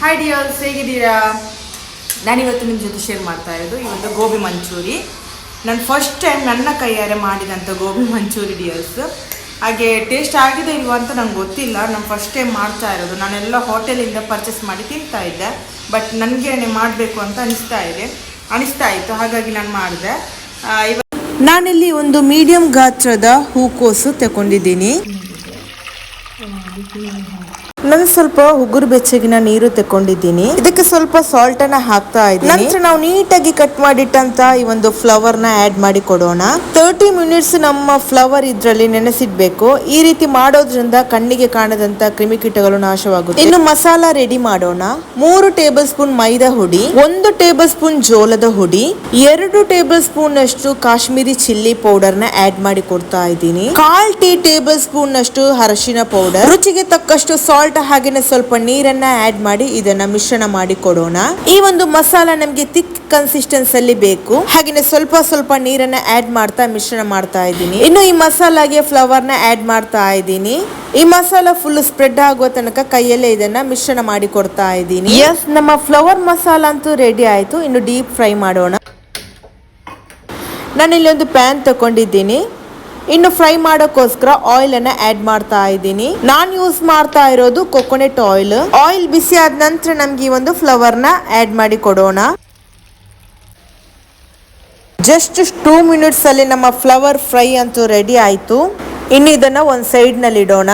Hi dears ಹೇಗಿದ್ದೀರಾ? ನಾನಿವತ್ತು ನಿಮ್ಮ ಜೊತೆ ಶೇರ್ ಮಾಡ್ತಾ ಇರೋದು ಒಂದು ಗೋಬಿ ಮಂಚೂರಿ. ನಾನು ಫಸ್ಟ್ ಟೈಮ್ ನನ್ನ ಕೈಯಾರೆ ಮಾಡಿದಂಥ ಗೋಬಿ ಮಂಚೂರಿ ಡಿಯರ್ಸ್ ಹಾಗೆ ಟೇಸ್ಟ್ ಆಗಿದೆ ಇಲ್ವ ಅಂತ ನಂಗೆ ಗೊತ್ತಿಲ್ಲ. ನಾನು ಫಸ್ಟ್ ಟೈಮ್ ಮಾಡ್ತಾ ಇರೋದು. ನಾನೆಲ್ಲ ಹೋಟೆಲಿಂದ ಪರ್ಚೇಸ್ ಮಾಡಿ ತಿಂತಾ ಇದ್ದೆ. ಬಟ್ ನನಗೇನೆ ಮಾಡಬೇಕು ಅಂತ ಅನಿಸ್ತಾ ಇದೆ. ಅನಿಸ್ತಾ ಇತ್ತು. ಹಾಗಾಗಿ ನಾನು ಮಾಡಿದೆ. ನಾನಿಲ್ಲಿ ಒಂದು ಮೀಡಿಯಂ ಗಾತ್ರದ ಹೂಕೋಸು ತಗೊಂಡಿದ್ದೀನಿ ನಾನು ಸ್ವಲ್ಪ ಉಗುರು ಬೆಚ್ಚಗಿನ ನೀರು ತಕೊಂಡಿದ್ದೀನಿ ಇದಕ್ಕೆ ಸ್ವಲ್ಪ ಸಾಲ್ಟ್ ಅನ್ನ ಹಾಕ್ತಾ ಇದ್ದೀನಿ. ನಂತರ ನಾವು ನೀಟಾಗಿ ಕಟ್ ಮಾಡಿಟ್ಟಂತ ಈ ಒಂದು ಫ್ಲವರ್ನ ಆಡ್ ಮಾಡಿ ಕೊಡೋಣ. ತರ್ಟಿ ಮಿನಿಟ್ಸ್ ನಮ್ಮ ಫ್ಲವರ್ ಇದ್ರಲ್ಲಿ ನೆನೆಸಿಡ್ಬೇಕು. ಈ ರೀತಿ ಮಾಡೋದ್ರಿಂದ ಕಣ್ಣಿಗೆ ಕಾಣದಂತ ಕ್ರಿಮಿಕೀಟಗಳು ನಾಶವಾಗುತ್ತೆ. ಇನ್ನು ಮಸಾಲ ರೆಡಿ ಮಾಡೋಣ. ಮೂರು ಟೇಬಲ್ ಸ್ಪೂನ್ ಮೈದಾ ಹುಡಿ, ಒಂದು ಟೇಬಲ್ ಸ್ಪೂನ್ ಜೋಳದ ಹುಡಿ, ಎರಡು ಟೇಬಲ್ ಸ್ಪೂನ್ ಅಷ್ಟು ಕಾಶ್ಮೀರಿ ಚಿಲ್ಲಿ ಪೌಡರ್ನ ಆಡ್ ಮಾಡಿ ಕೊಡ್ತಾ ಇದ್ದೀನಿ. ಕಾಲ್ ಟೀ ಟೇಬಲ್ ಸ್ಪೂನ್ ಅಷ್ಟು ಅರಶಿನ ಪೌಡರ್ ರುಚಿಗೆ ತಕ್ಕಷ್ಟು ಸಾಲ್ಟ್ ಹಾಗೇನೆ ಸ್ವಲ್ಪ ನೀರನ್ನ ಆಡ್ ಮಾಡಿ ಇದನ್ನ ಮಿಶ್ರಣ ಮಾಡಿ ಕೊಡೋಣ. ಈ ಒಂದು ಮಸಾಲ ನಮ್ಗೆ ತಿಕ್ ಕನ್ಸಿಸ್ಟೆನ್ಸ್ ಅಲ್ಲಿ ಬೇಕು. ಹಾಗೇನೆ ಸ್ವಲ್ಪ ಸ್ವಲ್ಪ ನೀರನ್ನ ಆಡ್ ಮಾಡ್ತಾ ಮಿಶ್ರಣ ಮಾಡ್ತಾ ಇದ್ದೀನಿ. ಇನ್ನು ಈ ಮಸಾಲಾಗೆ ಫ್ಲವರ್ನ ಆಡ್ ಮಾಡ್ತಾ ಇದ್ದೀನಿ. ಈ ಮಸಾಲ ಫುಲ್ ಸ್ಪ್ರೆಡ್ ಆಗುವ ತನಕ ಕೈಯಲ್ಲೇ ಇದನ್ನ ಮಿಶ್ರಣ ಮಾಡಿ ಕೊಡ್ತಾ ಇದ್ದೀನಿ. ಎಸ್ ನಮ್ಮ ಫ್ಲವರ್ ಮಸಾಲ ಅಂತೂ ರೆಡಿ ಆಯ್ತು. ಇನ್ನು ಡೀಪ್ ಫ್ರೈ ಮಾಡೋಣ. ನಾನಿಲ್ಲಿ ಒಂದು ಪ್ಯಾನ್ ತಗೊಂಡಿದ್ದೀನಿ ಇನ್ನು ಫ್ರೈ ಮಾಡೋಕ್ಕೋಸ್ಕರ ಆಯಿಲ್ ಅನ್ನ ಆಡ್ ಮಾಡ್ತಾ ಇದ್ದೀನಿ. ನಾನ್ ಯೂಸ್ ಮಾಡ್ತಾ ಇರೋದು ಕೊಕೊನೆಟ್ ಆಯಿಲ್ ಆಯಿಲ್ ಬಿಸಿ ಆದ ನಂತರ ನಮ್ಗೆ ಈ ಒಂದು ಫ್ಲವರ್ನ ಆಡ್ ಮಾಡಿ ಕೊಡೋಣ. ಜಸ್ಟ್ ಟೂ ಮಿನಿಟ್ಸ್ ಅಲ್ಲಿ ನಮ್ಮ ಫ್ಲವರ್ ಫ್ರೈ ಅಂತೂ ರೆಡಿ ಆಯ್ತು. ಇನ್ನು ಇದನ್ನ ಒಂದು ಸೈಡ್ನಲ್ಲಿ ಇಡೋಣ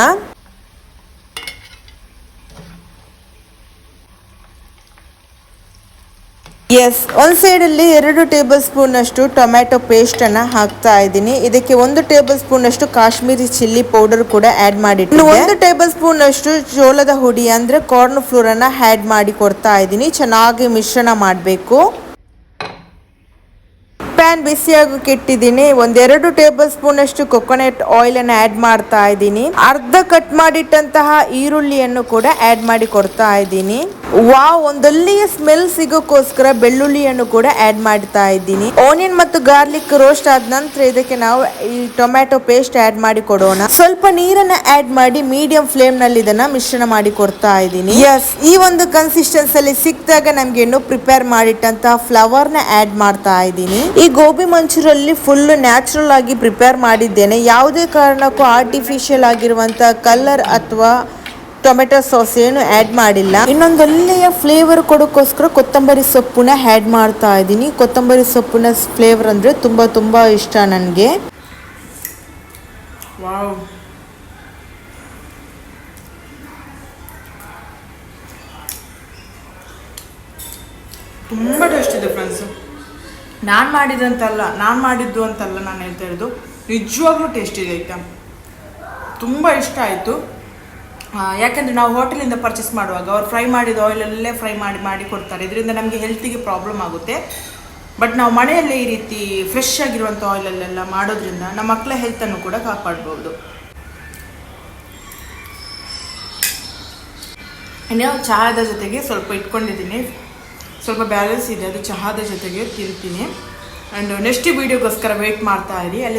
ಎಸ್ ಒಂದು ಸೈಡಲ್ಲಿ ಎರಡು ಟೇಬಲ್ ಸ್ಪೂನಷ್ಟು ಟೊಮ್ಯಾಟೊ ಪೇಸ್ಟನ್ನು ಹಾಕ್ತಾ ಇದ್ದೀನಿ. ಇದಕ್ಕೆ ಒಂದು ಟೇಬಲ್ ಸ್ಪೂನ್ ಅಷ್ಟು ಕಾಶ್ಮೀರಿ ಚಿಲ್ಲಿ ಪೌಡರ್ ಕೂಡ ಆ್ಯಡ್ ಮಾಡಿ ಒಂದು ಟೇಬಲ್ ಸ್ಪೂನಷ್ಟು ಜೋಳದ ಹುಡಿ ಅಂದರೆ ಕಾರ್ನ್ ಫ್ಲೋರನ್ನು ಆ್ಯಡ್ ಮಾಡಿ ಕೊಡ್ತಾ ಇದ್ದೀನಿ. ಚೆನ್ನಾಗಿ ಮಿಶ್ರಣ ಮಾಡಬೇಕು. ಪ್ಯಾನ್ ಬಿಸಿಯಾಗೋಕೆ ಇಟ್ಟಿದ್ದೀನಿ. ಒಂದೆರಡು ಟೇಬಲ್ ಸ್ಪೂನ್ ಅಷ್ಟು ಕೊಕೊನೆಟ್ ಆಯಿಲ್ ಅನ್ನು ಆಡ್ ಮಾಡ್ತಾ ಇದ್ದೀನಿ. ಅರ್ಧ ಕಟ್ ಮಾಡಿಟ್ಟಂತಹ ಈರುಳ್ಳಿಯನ್ನು ಕೂಡ ಆ್ಯಡ್ ಮಾಡಿ ಕೊಡ್ತಾ ಇದ್ದೀನಿ. ವಾವ್ ಒಂದಲ್ಲಿ ಸ್ಮೆಲ್ ಸಿಗೋಕ್ಕೋಸ್ಕರ ಬೆಳ್ಳುಳ್ಳಿಯನ್ನು ಕೂಡ ಆಡ್ ಮಾಡ್ತಾ ಇದ್ದೀನಿ. ಆನಿಯನ್ ಮತ್ತು ಗಾರ್ಲಿಕ್ ರೋಸ್ಟ್ ಆದ ನಂತರ ಇದಕ್ಕೆ ನಾವು ಈ ಟೊಮ್ಯಾಟೊ ಪೇಸ್ಟ್ ಆಡ್ ಮಾಡಿ ಕೊಡೋಣ. ಸ್ವಲ್ಪ ನೀರನ್ನ ಆಡ್ ಮಾಡಿ ಮೀಡಿಯಂ ಫ್ಲೇಮ್ನಲ್ಲಿ ಇದನ್ನ ಮಿಶ್ರಣ ಮಾಡಿ ಕೊಡ್ತಾ ಇದ್ದೀನಿ. ಎಸ್ ಈ ಒಂದು ಕನ್ಸಿಸ್ಟೆನ್ಸ್ ಅಲ್ಲಿ ಸಿಕ್ಕಿದಾಗ ನಮ್ಗೆ ಇನ್ನು ಪ್ರಿಪೇರ್ ಮಾಡಿಟ್ಟಂತಹ ಫ್ಲವರ್ನ ಆಡ್ ಮಾಡ್ತಾ ಇದ್ದೀನಿ. ಈ ಗೋಬಿ ಮಂಚೂರಲ್ಲಿ ಫುಲ್ ನ್ಯಾಚುರಲ್ ಆಗಿ ಪ್ರಿಪೇರ್ ಮಾಡಿದ್ದೇನೆ. ಯಾವುದೇ ಕಾರಣಕ್ಕೂ ಆರ್ಟಿಫಿಷಿಯಲ್ ಆಗಿರುವಂತ ಕಲರ್ ಅಥವಾ ಟೊಮೆಟೊ ಸಾಸ್ ಏನು ಆ್ಯಡ್ ಮಾಡಿಲ್ಲ. ಇನ್ನೊಂದು ಒಳ್ಳೆಯ ಫ್ಲೇವರ್ ಕೊಡೋಕ್ಕೋಸ್ಕರ ಕೊತ್ತಂಬರಿ ಸೊಪ್ಪುನ ಆ್ಯಡ್ ಮಾಡ್ತಾ ಇದ್ದೀನಿ. ಕೊತ್ತಂಬರಿ ಸೊಪ್ಪಿನ ಫ್ಲೇವರ್ ಅಂದರೆ ತುಂಬ ತುಂಬ ಇಷ್ಟ ನನಗೆ. ತುಂಬ ಟೇಸ್ಟ್ ಇದೆ ಫ್ರೆಂಡ್ಸ್ ನಾನು ಮಾಡಿದಂತಲ್ಲ ನಾನು ಮಾಡಿದ್ದು ಅಂತಲ್ಲ ನಾನು ಹೇಳ್ತಾ ಇರೋದು. ನಿಜವಾಗ್ಲೂ ಟೇಸ್ಟ್ ಇದೆ ಐಟಮ್ ತುಂಬ ಇಷ್ಟ ಆಯಿತು. ಯಾಕಂದರೆ ನಾವು ಹೋಟೆಲಿಂದ ಪರ್ಚೇಸ್ ಮಾಡುವಾಗ ಅವ್ರು ಫ್ರೈ ಮಾಡಿದ ಆಯಿಲಲ್ಲೇ ಫ್ರೈ ಮಾಡಿ ಮಾಡಿ ಕೊಡ್ತಾರೆ. ಇದರಿಂದ ನಮಗೆ ಹೆಲ್ತಿಗೆ ಪ್ರಾಬ್ಲಮ್ ಆಗುತ್ತೆ. ಬಟ್ ನಾವು ಮನೆಯಲ್ಲೇ ಈ ರೀತಿ ಫ್ರೆಶ್ ಆಗಿರುವಂಥ ಆಯಿಲಲ್ಲೆಲ್ಲ ಮಾಡೋದ್ರಿಂದ ನಮ್ಮ ಮಕ್ಕಳ ಹೆಲ್ತನ್ನು ಕೂಡ ಕಾಪಾಡ್ಬೋದು. ಇನ್ನು ಚಹಾದ ಜೊತೆಗೆ ಸ್ವಲ್ಪ ಇಟ್ಕೊಂಡಿದ್ದೀನಿ. ಸ್ವಲ್ಪ ಬ್ಯಾಲೆನ್ಸ್ ಇದೆ, ಅದು ಚಹಾದ ಜೊತೆಗೆ ತಿಂತೀನಿ. ಆ್ಯಂಡ್ ನೆಕ್ಸ್ಟ್ ವೀಡಿಯೋಗೋಸ್ಕರ ವೆಯ್ಟ್ ಮಾಡ್ತಾ ಇರಿ. ಅಲ್ಲಿ